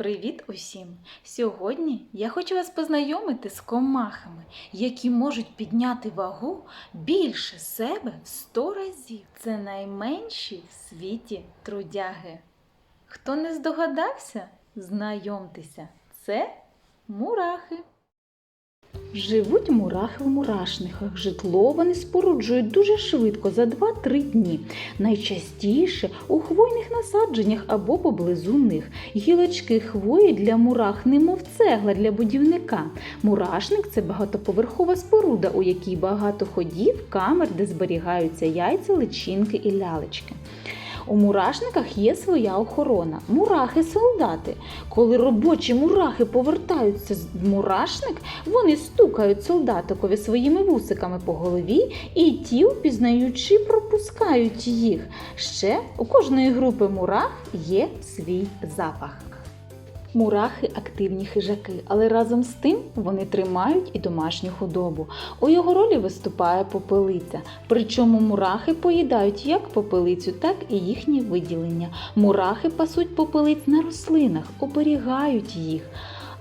Привіт усім! Сьогодні я хочу вас познайомити з комахами, які можуть підняти вагу більше себе в 100 разів. Це найменші в світі трудяги. Хто не здогадався, знайомтеся, це мурахи. Живуть мурахи в мурашниках. Житло вони споруджують дуже швидко за 2-3 дні. Найчастіше у хвойних насадженнях або поблизу них. Гілочки хвої для мурах, немов цегла для будівника. Мурашник це багатоповерхова споруда, у якій багато ходів, камер, де зберігаються яйця, личинки і лялечки. У мурашниках є своя охорона. Мурахи-солдати. Коли робочі мурахи повертаються з мурашник, вони стукають солдатикові своїми вусиками по голові, і ті, впізнаючи, пропускають їх. Ще у кожної групи мурах є свій запах. Мурахи активні хижаки, але разом з тим вони тримають і домашню худобу. У його ролі виступає попелиця. Причому мурахи поїдають як попелицю, так і їхні виділення. Мурахи пасуть попелиць на рослинах, оберігають їх.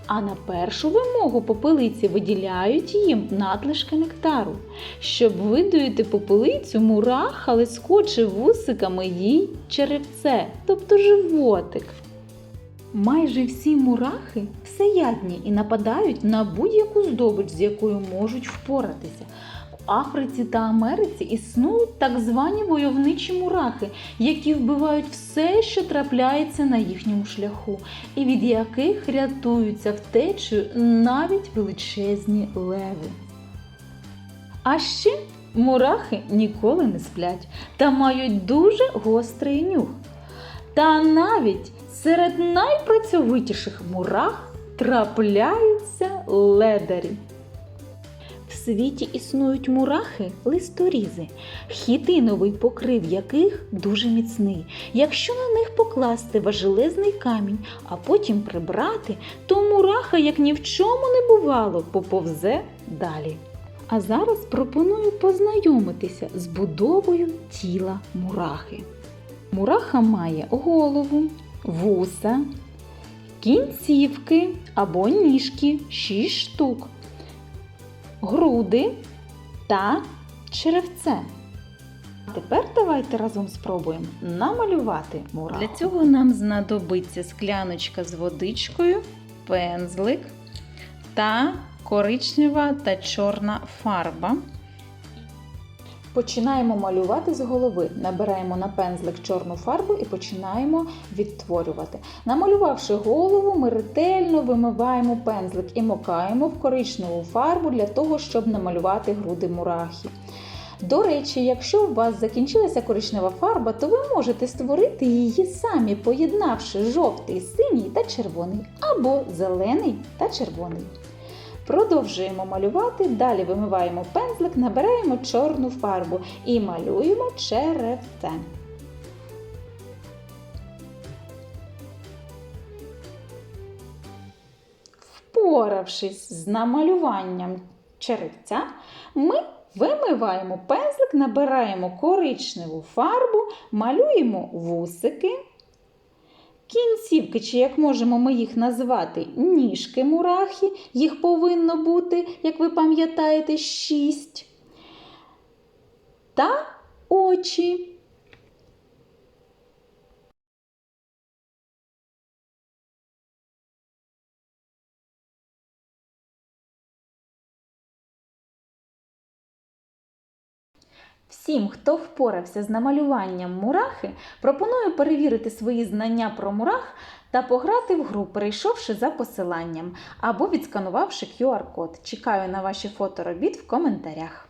А на першу вимогу попелиці виділяють їм надлишки нектару. Щоб видоїти попелицю, мураха лискоче вусиками їй черевце, тобто животик. Майже всі мурахи всеядні і нападають на будь-яку здобич, з якою можуть впоратися. В Африці та Америці існують так звані войовничі мурахи, які вбивають все, що трапляється на їхньому шляху, і від яких рятуються втечею навіть величезні леви. А ще мурахи ніколи не сплять та мають дуже гострий нюх. Та навіть серед найпрацьовитіших мурах трапляються ледарі. В світі існують мурахи листорізи, хітиновий покрив яких дуже міцний. Якщо на них покласти важелезний камінь, а потім прибрати, то мураха, як ні в чому не бувало, поповзе далі. А зараз пропоную познайомитися з будовою тіла мурахи. Мураха має голову, вуса, кінцівки або ніжки 6 штук, груди та черевце. Тепер давайте разом спробуємо намалювати мураху. Для цього нам знадобиться скляночка з водичкою, пензлик та коричнева та чорна фарба. Починаємо малювати з голови. Набираємо на пензлик чорну фарбу і починаємо відтворювати. Намалювавши голову, ми ретельно вимиваємо пензлик і мокаємо в коричневу фарбу для того, щоб намалювати груди мурахи. До речі, якщо у вас закінчилася коричнева фарба, то ви можете створити її самі, поєднавши жовтий, синій та червоний, або зелений та червоний. Продовжуємо малювати, далі вимиваємо пензлик, набираємо чорну фарбу і малюємо черевце. Впоравшись з намалюванням черевця, ми вимиваємо пензлик, набираємо коричневу фарбу, малюємо вусики. Кінцівки, чи як можемо ми їх назвати, ніжки мурахи, їх повинно бути, як ви пам'ятаєте, шість. Та очі. Всім, хто впорався з намалюванням мурахи, пропоную перевірити свої знання про мурах та пограти в гру, перейшовши за посиланням або відсканувавши QR-код. Чекаю на ваші фоторобіт в коментарях.